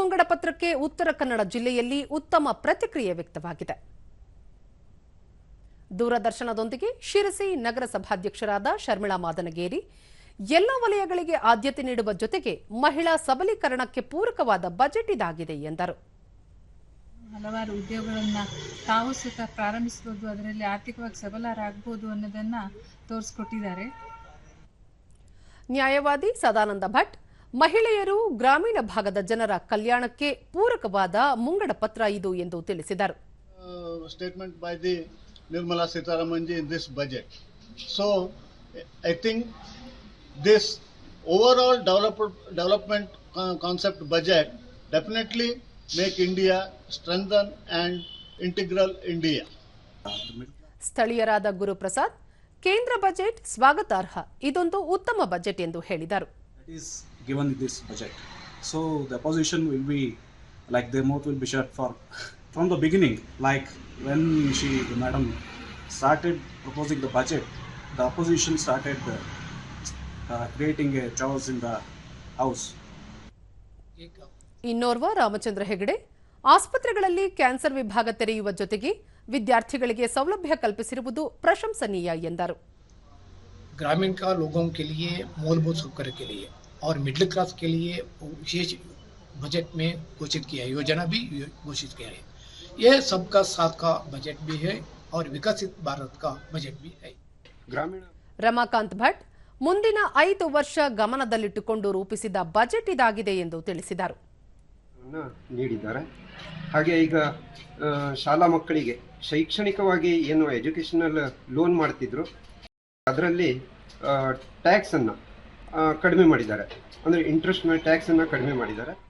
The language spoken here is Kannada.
ಮುಂಗಡ ಪತ್ರಕ್ಕೆ ಉತ್ತರ ಕನ್ನಡ ಜಿಲ್ಲೆಯಲ್ಲಿ ಉತ್ತಮ ಪ್ರತಿಕ್ರಿಯೆ ವ್ಯಕ್ತವಾಗಿದೆ. ದೂರದರ್ಶನದೊಂದಿಗೆ ಶಿರಸಿ ನಗರಸಭಾಧ್ಯಕ್ಷರಾದ ಶರ್ಮಿಳಾ ಮಾದನಗೇರಿ ಎಲ್ಲ ವಲಯಗಳಿಗೆ ಆದ್ಯತೆ ನೀಡುವ ಜೊತೆಗೆ ಮಹಿಳಾ ಸಬಲೀಕರಣಕ್ಕೆ ಪೂರಕವಾದ ಬಜೆಟ್ ಇದಾಗಿದೆ ಎಂದರು. ಹಲವಾರು ಉದ್ಯೋಗಗಳನ್ನ ತಾವು ಸುತ ಪ್ರಾರಂಭಿಸಬಹುದು ಅದರಲ್ಲಿ ಆರ್ಥಿಕವಾಗಿ ಸಬಲರಾಗಬಹುದು ಅನ್ನೋದನ್ನ ತೋರಿಸ್ಕೊಟ್ಟಿದ್ದಾರೆ. ನ್ಯಾಯವಾದಿ ಸದಾನಂದ ಭಟ್ ಮಹಿಳೆಯರು ಗ್ರಾಮೀಣ ಭಾಗದ ಜನರ ಕಲ್ಯಾಣಕ್ಕೆ ಪೂರಕವಾದ ಮುಂಗಡ ಪತ್ರ ಇದು ಎಂದು ತಿಳಿಸಿದರು. Statement by the Nirmala Sitharaman ji in this budget so I think this overall develop development concept budget definitely make India strengthen and integral India ಸ್ಥಳೀಯರಾದ Guruprasad ಕೇಂದ್ರ ಬಜೆಟ್ ಸ್ವಾಗತಾರ್ಹ ಇದೊಂದು ಉತ್ತಮ ಬಜೆಟ್ ಎಂದು ಹೇಳಿದರು. is given this budget. So the opposition will be like their mouth will be shut for from the beginning. Like when she the madam started proposing the budget, the opposition started uh, uh, creating a chaos in the house. ಇನ್ನೋರ್ವ Ramachandra Hegde ಆಸ್ಪತ್ರೆಗಳಲ್ಲಿ ಕ್ಯಾನ್ಸರ್ ವಿಭಾಗ ತೆರೆಯುವ ಜೊತೆಗೆ ವಿದ್ಯಾರ್ಥಿಗಳಿಗೆ ಸೌಲಭ್ಯ ಕಲ್ಪಿಸಿರುವುದು ಪ್ರಶಂಸನೀಯ ಎಂದರು ಗ್ರಾಮೀಣ ಲೋಗೋ ಮೂಲಭೂತ ಸೌಕರ್ಯ लिए मूलभूत सौकर्य के लिए और मिडिल क्लास के लिए विशेष बजट में घोषित किया है योजना भी घोषित किया है यह सबका साथ का बजट भी है और विकसित भारत का बजट भी है ಗ್ರಾಮೀಣ ರಮಾಕಾಂತ್ ಭಟ್ ಮುಂದಿನ ಐದು ವರ್ಷ ಗಮನದಲ್ಲಿಟ್ಟುಕೊಂಡು ರೂಪಿಸಿದ ಬಜೆಟ್ ಇದಾಗಿದೆ ಎಂದು ತಿಳಿಸಿದರು ಅನ್ನ ನೀಡಿದ್ದಾರೆ ಹಾಗೆ ಈಗ ಆ, ಶಾಲಾ ಮಕ್ಕಳಿಗೆ ಶೈಕ್ಷಣಿಕವಾಗಿ ಏನು ಎಜುಕೇಷನಲ್ ಲೋನ್ ಮಾಡ್ತಿದ್ರು ಅದರಲ್ಲಿ ಟ್ಯಾಕ್ಸನ್ನು ಕಡಿಮೆ ಮಾಡಿದ್ದಾರೆ. ಅಂದರೆ ಇಂಟ್ರೆಸ್ಟ್ ಮೇಲೆ ಟ್ಯಾಕ್ಸನ್ನು ಕಡಿಮೆ ಮಾಡಿದ್ದಾರೆ.